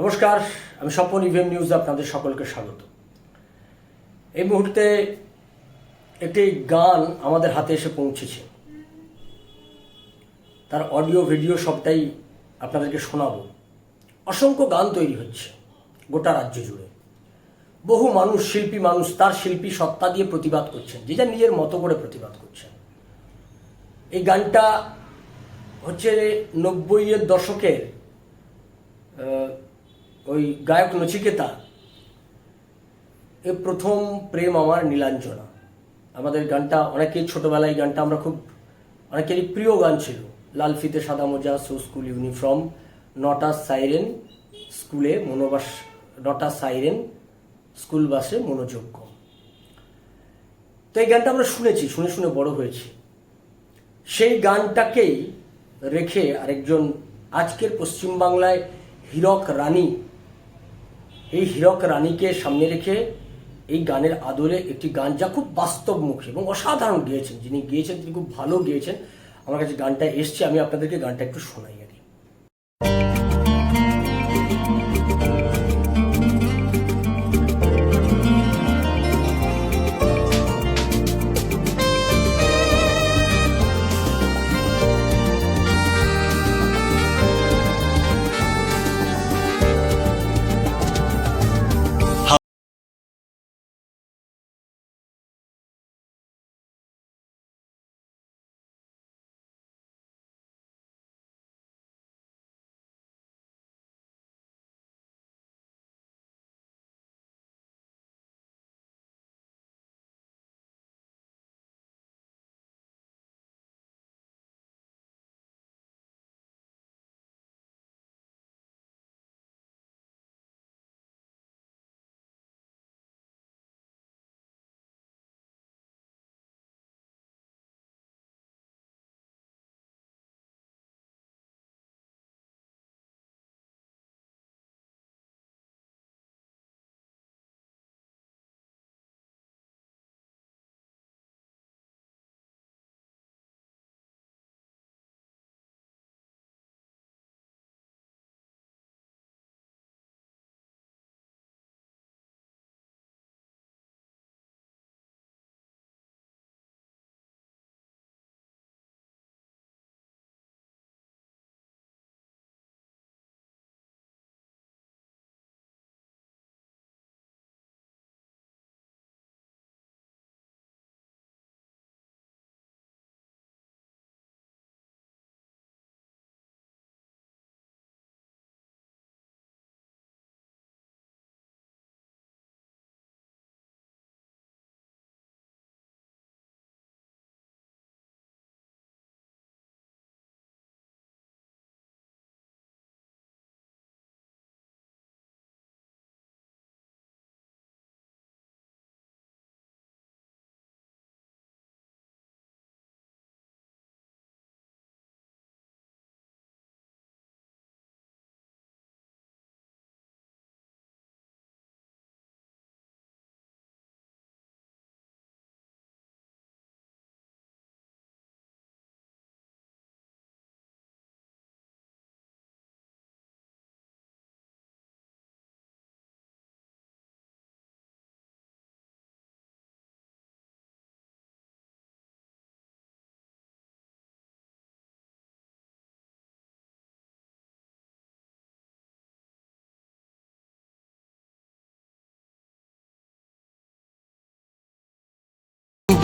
নমস্কার, আমি Swapan EVM news আপনাদের সকলকে স্বাগত। এই মুহূর্তে একটি গান আমাদের হাতে এসে পৌঁছেছে। তার অডিও ভিডিও সবটাই আপনাদেরকে শোনাবো। অসংখ্য গান তৈরি হচ্ছে গোটা রাজ্য জুড়ে। বহু মানুষ, শিল্পী মানুষ তার শিল্পী সত্তা দিয়ে প্রতিবাদ করছেন যেটা নিজের মতো করে প্রতিবাদ করছেন। এই গানটা হচ্ছে নব্বইয়ের দশকের ওই গায়ক নচিকেতা এ প্রথম প্রেম আমার নীলাঞ্জনা। আমাদের গানটা, অনেকেই ছোটবেলায় গানটা আমরা খুব, অনেকেরই প্রিয় গান ছিল। লাল ফিতে সাদা মোজা, সো স্কুল ইউনিফর্ম, নটা সাইরেন স্কুলে মনোবাস, নটা সাইরেন স্কুল বাসে মনোযোগ্য। তো এই গানটা আমরা শুনেছি, শুনে শুনে বড় হয়েছি। সেই গানটাকেই রেখে আরেকজন আজকের পশ্চিমবাংলায় হীরক রানী এই হীরক রানীকে সামনে রেখে এই গানের আদরে একটি গান যা খুব বাস্তবমুখী এবং অসাধারণ গেয়েছেন। যিনি গিয়েছেন তিনি খুব ভালো গিয়েছেন। আমার কাছে গানটা এসছে, আমি আপনাদেরকে গানটা একটু শোনাই।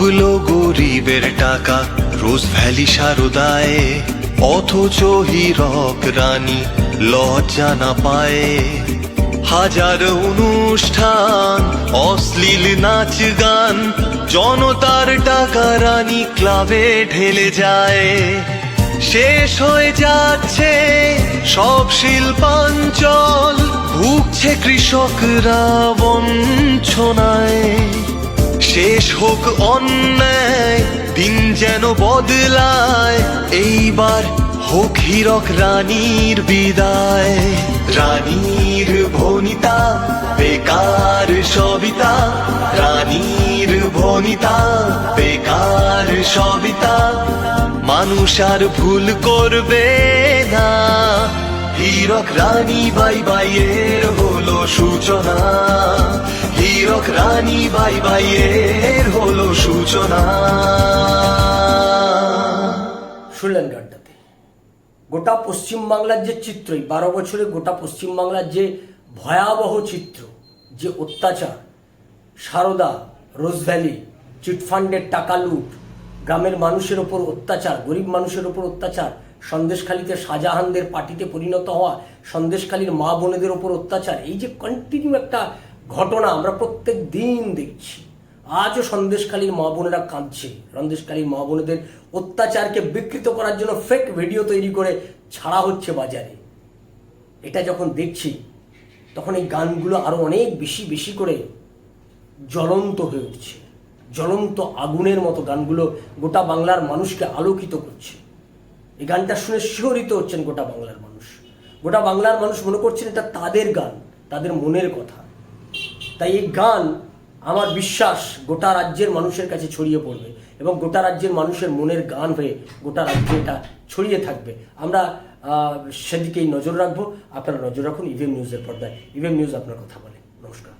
আর গরিবের টাকা। রোজ ভ্যালি সারদায়, অথচ হীরক রানী লজ্জা না পায়। হাজার অনুষ্ঠান, অশ্লীল নাচ গান, জনতার টাকা রানী ক্লাবে ঢেলে যায়। শেষ হয়ে যাচ্ছে সব শিল্পাঞ্চল, ভুগছে কৃষকরা বঞ্চনায়। শেষ হোক অন্যায়, দিন যেন বদলায়, এইবার হোক হীরক রানীর বিদায়। রানীর ভনিতা, বেকার সবিতা, রানীর ভনিতা, বেকার সবিতা, মানুষ আর ভুল করবে না। হীরক রানী বাই বাই এর হলো সূচনা। হীরক রানী বাই বাইয়ের হলো সূচনা। শুনলেন গানটাতে। গোটা পশ্চিমবাংলার যে চিত্র, এই বারো বছরে গোটা পশ্চিমবাংলার যে ভয়াবহ চিত্র, যে অত্যাচার, সারদা রোজভ্যালি চিটফান্ডের টাকা লুট, গ্রামের মানুষের ওপর অত্যাচার, গরিব মানুষের ওপর অত্যাচার সন্দেশখালীতে শাহজাহানদের পার্টিতে পরিণত হওয়া সন্দেশখালীর মা বোনেদের ওপর অত্যাচার, এই যে কন্টিনিউ একটা ঘটনা আমরা প্রত্যেক দিন দেখছি। আজও সন্দেশখালীর মা বোনেরা কাঁদছে। সন্দেশখালীর মা বোনেদের অত্যাচারকে বিকৃত করার জন্য ফেক ভিডিও তৈরি করে ছাড়া হচ্ছে বাজারে। এটা যখন দেখছি, তখন এই গানগুলো আরও অনেক বেশি বেশি করে জ্বলন্ত হয়ে উঠছে। জ্বলন্ত আগুনের মতো গানগুলো গোটা বাংলার মানুষকে আলোকিত করছে। এই গানটা শুনে শিহরিত হচ্ছেন গোটা বাংলার মানুষ। গোটা বাংলার মানুষ মনে করছেন এটা তাদের গান, তাদের মনের কথা। তাই এই গান আমার বিশ্বাস গোটা রাজ্যের মানুষের কাছে ছড়িয়ে পড়বে এবং গোটা রাজ্যের মানুষের মনের গান হয়ে গোটা রাজ্যে এটা ছড়িয়ে থাকবে। আমরা সেদিকেই নজর রাখব। আপনারা নজর রাখুন ইভিএম নিউজের পর্দায়। ইভিএম নিউজ আপনার কথা বলে। নমস্কার।